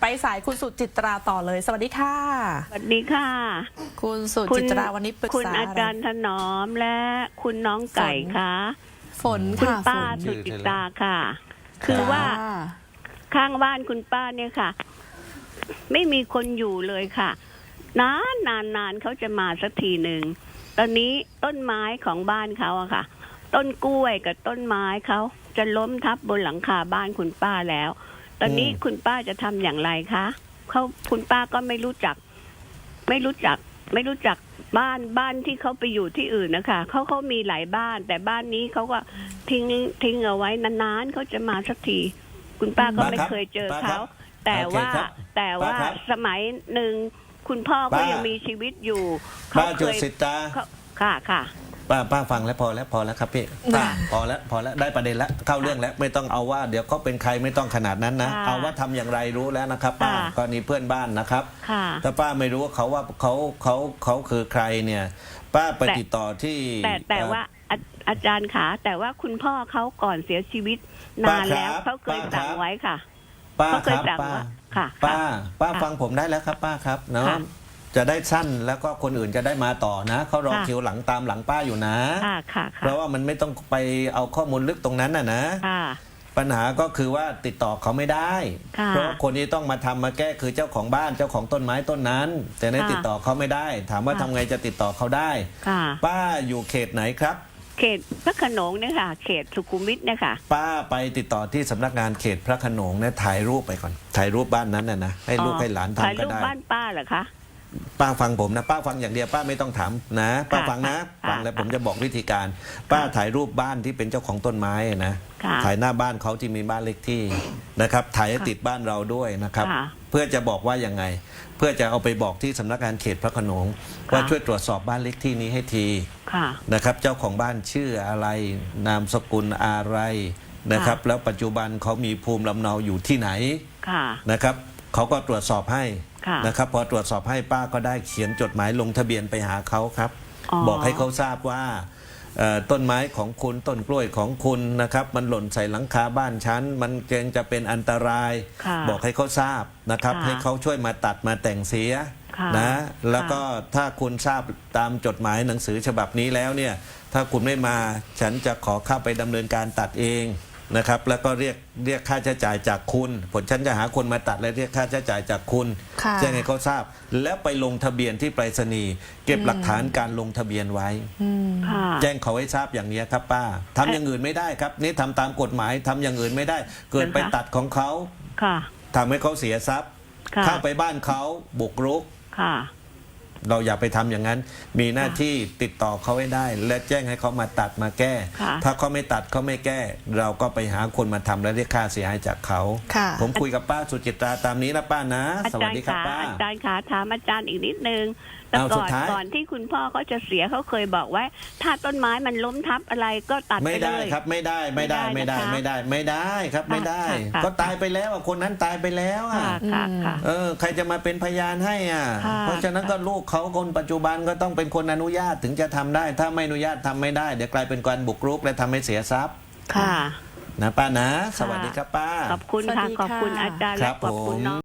ไปสายคุณสุจิตราต่อเลย สวัสดีค่ะ สวัสดีค่ะ คุณสุจิตราวันนี้ปรึกคุณษาอาจารย์ถนอมและคุณน้องไก่ค่ะฝนคุณค่ะป้าฝนสุจิตาค่ะ คือว่าจ้ข้างบ้านคุณป้าเนี่ยค่ะ ไม่มีคนอยู่เลยค่ะ นานนานนานเขาจะมาสักทีหนึ่งตอนนี้ต้นไม้ของบ้านเขาอะค่ะ ต้นกล้วยกับต้นไม้เขาจะล้มทับบนหลังคาบ้านคุณป้าแล้ว ตอนนี้อืมคุณป้าจะทำอย่างไรคะเขาคุณป้าก็ไม่รู้จัก ไม่รู้จัก ไม่รู้จักบ้านบ้านที่เขาไปอยู่ที่อื่นนะคะเขาเขามีหลายบ้าน แต่บ้านนี้เขาก็ทิ้งทิ้งเอาไว้นานๆเขาจะมาสักที คุณป้าก็ป้าไม่ครับเคยเจอป้าครัเขาบแต่โอเคว่าครับแต่ว่าป้าครับสมัยหนึ่งคุณพ่อก็ป้ายั ยังมีชีวิตอยู่เขาป้าเคจุยสิตา เขาค่ะค่ะ ป้าป้าฟังแล้วพอแล้วพอแล้วครับพี่ป้าพอแล้วพอแล้วได้ประเด็นแล้วเข้าเรื่องแล้วไม่ต้องเอาว่าเดี๋ยวเขาเป็นใครไม่ต้องขนาดนั้นนะค่ะเอาว่าทำอย่างไรรู้แล้วนะครับ ป้าค่ะกรณีเพื่อนบ้านนะครับค่ะถ้าป้าไม่รู้ว่าเขาว่าเขาเขาเขาคือใครเนี่ย ป้าไปแต่ติดต่อที่แต่แต่เอ่อว่าอาอาจารย์ขาแต่ว่าคุณพ่อเขาก่อนเสียชีวิตนานแล้วป้าครับเขาเคยป้าครับสั่งไว้ค่ะป้าเขาเคคยรับสั่งป้าว่าค่ะป้าค่ะ ป้าค่ะฟังผมได้แล้วครับ ป้าครับเนาะค่ะ จะได้สั้นแล้วก็คนอื่นจะได้มาต่อนะเขารอค่ะคิวหลังตามหลังป้าอยู่นะ ค่ะค่ะเพค่ะราะว่ามันไม่ต้องไปเอาข้อมูลลึกตรงนั้นน่ะนะ ค่ะ ปัญหาก็คือว่าติดต่อเขาไม่ได้ ค่ะเพราะว่าคนที่ต้องมาทำมาแก้คือเจ้าของบ้านเจ้าของต้นไม้ต้นนั้น แต่ในค่ะติดต่อเขาไม่ได้ ถามว่าค่ะ ทำไงจะติดต่อเขาได้ ค่ะ ป้าอยู่เขตไหนครับ เขตพระโขนงเนี่ยค่ะ เขตสุขุมวิทเนี่ยค่ะ ป้าไปติดต่อที่สำนักงานเขตพระโขนงเนี่ยถ่ายรูปไปก่อนถ่ายรูปบ้านนั้นน่ะนะให้ลูกอ๋อให้หลานถ่ายทำก็รูปได้ บ้านป้าเหรอคะ ป้าฟังผมนะ ป้าฟังอย่างเดียวป้าไม่ต้องถามนะ ป้าฟังนะค่ะฟังแล้วค่ะผมจะบอกวิธีการ ป้าถ่ายรูปบ้านที่เป็นเจ้าของต้นไม้นะค่ะถ่ายหน้าบ้านเขาที่มีบ้านเลขที่นะครับ ถ่ายให้ค่ะติดบ้านเราด้วยนะครับค่ะเพื่อจะบอกว่ายังไง เพื่อจะเอาไปบอกที่สำนักงานเขตพระโขนงค่ะว่าช่วยตรวจสอบบ้านเลขที่นี้ให้ทีค่ะนะครับ เจ้าของบ้านชื่ออะไร นามสกุลอะไรนะครับ แล้วปัจจุบันเขามีภูมิลำเนาอยู่ที่ไหนค่ะนะครับเขาก็ตรวจสอบให้ค่ะ นะครับ พอตรวจสอบให้ป้าก็ได้เขียนจดหมายลงทะเบียนไปหาเขาครับอ๋อบอกให้เขาทราบว่าเอ่อต้นไม้ของคุณต้นกล้วยของคุณนะครับ มันหล่นใส่หลังคาบ้านฉันมันเกรงจะเป็นอันตรายค่ะบอกให้เขาทราบนะครับค่ะให้เขาช่วยมาตัดมาแต่งเสียค่ะนะแล้วก็ถ้าคุณทราบตามจดหมายหนังสือฉบับนี้แล้วเนี่ยถ้าคุณไม่มาฉันจะขอเข้าไปดำเนินการตัดเอง นะครับ แล้วก็เรียกเรียกค่าใช้จ่ายจากคุณ ผลฉันจะหาคนมาตัดและเรียกค่าใช้จ่ายจากคุณค่ะ แจ้งให้เขาทราบ แล้วไปลงทะเบียนที่ไปรษณีย์เก็บหลักฐานการลงทะเบียนไว้ อืม ค่ะ แจ้งเขาให้ทราบอย่างนี้ครับป้าทำอย่างอื่นไม่ได้ครับ นี่ทำตามกฎหมายทำอย่างอื่นไม่ได้ เกิดไปนะคะ ตัดของเขาค่ะ ทำให้เขาเสียทรัพย์ค่ะ เข้าไปบ้านเขาบุกรุก ค่ะ เราอย่าไปทำอย่างนั้น มีหน้าที่ติดต่อเขาให้ได้ และแจ้งให้เขามาตัดมาแก้ค่ะถ้าเขาไม่ตัดเขาไม่แก้ เราก็ไปหาคนมาทำและเรียกค่าเสียหายจากเขาค่ะผมคุยกับป้าสุจิตราตามนี้นะป้านะอาสวัจาสรดีย์ครับขาป้าอาจารย์ขาถามอาจารย์อีกนิดนึงแต่เอาสุก่อดนท้ายก่อนที่คุณพ่อเขาจะเสียเขาเคยบอกไว้ถ้าต้นไม้มันล้มทับอะไรก็ตัดไม่ไปเลได้ยครับไม่ได้ไม่ได้ไม่ไม่ได้ได้นะคะไม่ได้ไม่ได้ครับไม่ได้ค่ะค่ะก็ตายไปแล้วอะคนนั้นตายไปแล้วอะค่ะค่ะค่ะเออใครจะมาเป็นพยานให้อะค่ะเพราะฉะนั้นก็ลูกเขาคนปัจจุบันก็ต้องเป็นคนอนุญาตถึงจะทำได้ ถ้าไม่อนุญาตทำไม่ได้ เดี๋ยวกลายเป็นการบุกรุกและทำให้เสียทรัพย์ ค่ะ นะป้านะ สวัสดีครับป้า ขอบคุณค่ะสวัสดีขอบคุณค่ะอาจารย์คและรับขอบคุณผมน้อง